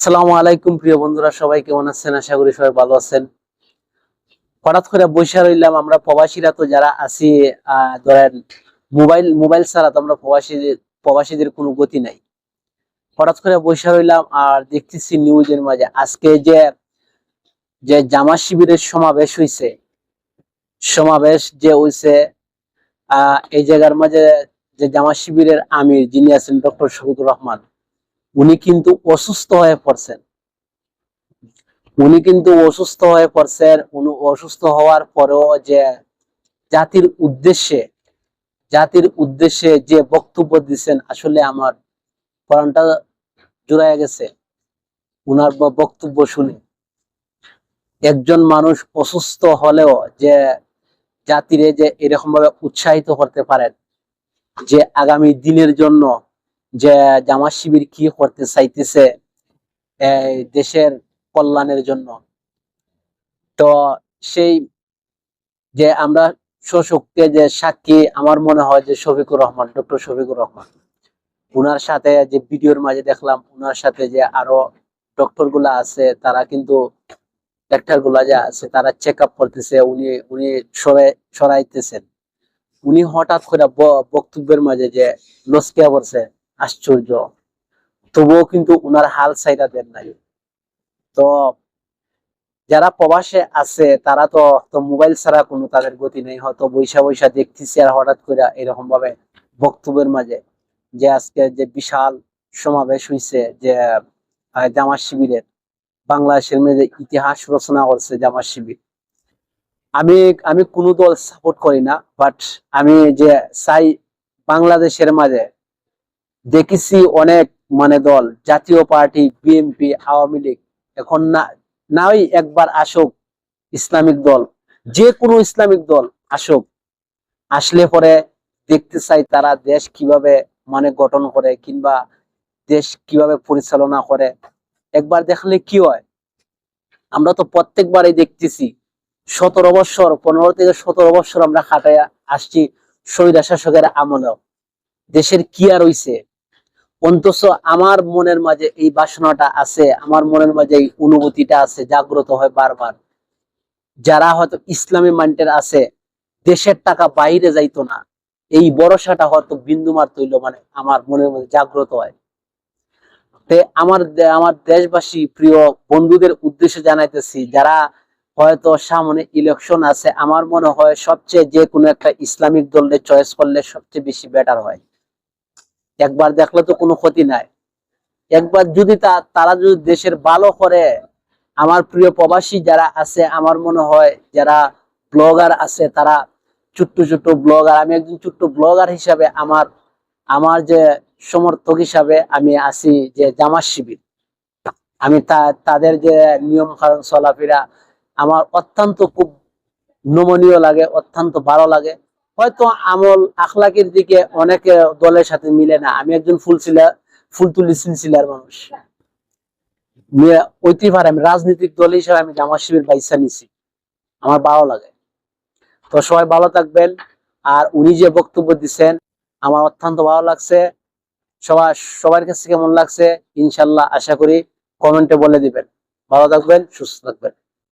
আসসালামু আলাইকুম, প্রিয় বন্ধুরা, সবাই কেমন আছেন? আশা করি সবাই ভালো আছেন। হঠাৎ করে বৈশা রইলাম আমরা প্রবাসীরা তো যারা আছি ধরেন মোবাইল মোবাইল ছাড়া তো আমরা প্রবাসীদের প্রবাসীদের কোনো গতি নাই। হঠাৎ করে বৈশা রইলাম আর দেখতেছি নিউজের মাঝে, আজকে যে যে জামা শিবিরের সমাবেশ হইছে, সমাবেশ যে হইছে, আহ, এই জায়গার মাঝে যে জামা শিবিরের আমির যিনি আছেন ডক্টর শফিকুর রহমান উনি কিন্তু অসুস্থ হয়ে পড়ছেন। উনি কিন্তু অসুস্থ হয়ে পড়ছেন। উনি অসুস্থ হওয়ার পরেও যে জাতির উদ্দেশ্যে জাতির উদ্দেশ্যে যে বক্তব্য দিচ্ছেন আসলে আমার প্রাণটা জুড়ায় গেছে। উনার বক্তব্য শুনে। একজন মানুষ অসুস্থ হলেও যে জাতিরে যে এরকম ভাবে উৎসাহিত করতে পারেন, যে আগামী দিনের জন্য যে জামা শিবির কি করতে চাইতেছে দেশের কল্যাণের জন্য। তো সেই যে আমরা সশক্তি, যে সাক্ষী, আমার মনে হয় যে শফিকুর রহমান, ডক্টর শফিকুর রহমান। উনার সাথে যে ভিডিওর মাঝে দেখলাম, উনার সাথে যে আরও ডক্টরগুলা আছে, তারা কিন্তু ডাক্তারগুলা যে আছে, তারা চেক আপ করতেছে, উনি উনি সরাই সরাইতেছেন। উনি হঠাৎ করে বক্তব্যের মাঝে যে লসকিয়া পড়ছে আশ্চর্য। তবুও কিন্তু উনার হাল সাইরা দেন নাই। তো যারা প্রবাসে আছে, তারা তো তো মোবাইল ছাড়া কোনো তাদের গতি নেই। হয়তো বৈশা বৈশা দেখতেছি আর হঠাৎ করে এরকম ভাবে বক্তব্যের মাঝে যে আজকে যে বিশাল সমাবেশ হইছে যে জামাত শিবিরের, বাংলাদেশের মধ্যে ইতিহাস রচনা করছে জামাত শিবির। আমি আমি কোনো দল সাপোর্ট করি না বাট আমি যে চাই বাংলাদেশের মাঝে দেখেছি অনেক মানে দল, জাতীয় পার্টি বিএনপি আওয়ামী লীগ। এখন না নাই একবার আসুক ইসলামিক দল যে কোনো ইসলামিক দল আসুক। আসলে পরে দেখতে চাই তারা দেশ কীভাবে মানে গঠন করে, কিংবা দেশ কীভাবে পরিচালনা করে। একবার দেখলে কি হয়? আমরা তো প্রত্যেকবারই দেখতেছি, সতেরো বছর, পনেরো থেকে সতেরো বছর আমরা খাটায় আসছি স্বৈরা শাসকের আমলেও। দেশের কি আর হইছে? অন্তত আমার মনের মাঝে এই বাসনাটা আছে, আমার মনের মাঝে এই অনুভূতিটা আছে, জাগ্রত হয় বারবার। যারা হয়তো ইসলামী মাইন্ডের আছে, দেশের টাকা বাইরে যাইতো না, এই ভরসাটা হয়তো বিন্দুমার তৈল মানে আমার মনের মধ্যে জাগ্রত হয়। তে আমার আমার দেশবাসী, প্রিয় বন্ধুদের উদ্দেশ্যে জানাইতেছি, যারা হয়তো সামনে ইলেকশন আছে, আমার মনে হয় সবচেয়ে যে কোনো একটা ইসলামিক দলের চয়েস করলে সবচেয়ে বেশি বেটার হয়। একবার দেখলে তো কোনো ক্ষতি নাই। একবার যদি তা- তারা যদি দেশের ভালো করে, আমার প্রিয় প্রবাসী যারা আছে, আমার মনে হয় যারা ব্লগার আছে, তারা ছোট্ট ছোট্ট ব্লগার, আমি একজন ছোট্ট ব্লগার হিসাবে আমার আমার যে সমর্থক হিসাবে আমি আছি যে জামাত শিবির। আমি তা, তাদের যে নিয়ম কারণ চলাফেরা, আমার অত্যন্ত খুব নমনীয় লাগে, অত্যন্ত ভালো লাগে। হয়তো আমল আখলাকের দিকে অনেকে দলের সাথে মিলে না। আমি একজন ফুল সিলার ফুল তুলি সিলসিলার মানুষ। পারে আমি রাজনৈতিক দল হিসাবে আমি জামাত শিবির বাইসা নিছি। আমার ভালো লাগে। তো সবাই ভালো থাকবেন। আর উনি যে বক্তব্য দিচ্ছেন আমার অত্যন্ত ভালো লাগছে। সবার সবার কাছে কেমন লাগছে, ইনশাল্লাহ আশা করি কমেন্টে বলে দিবেন। ভালো থাকবেন, সুস্থ থাকবেন।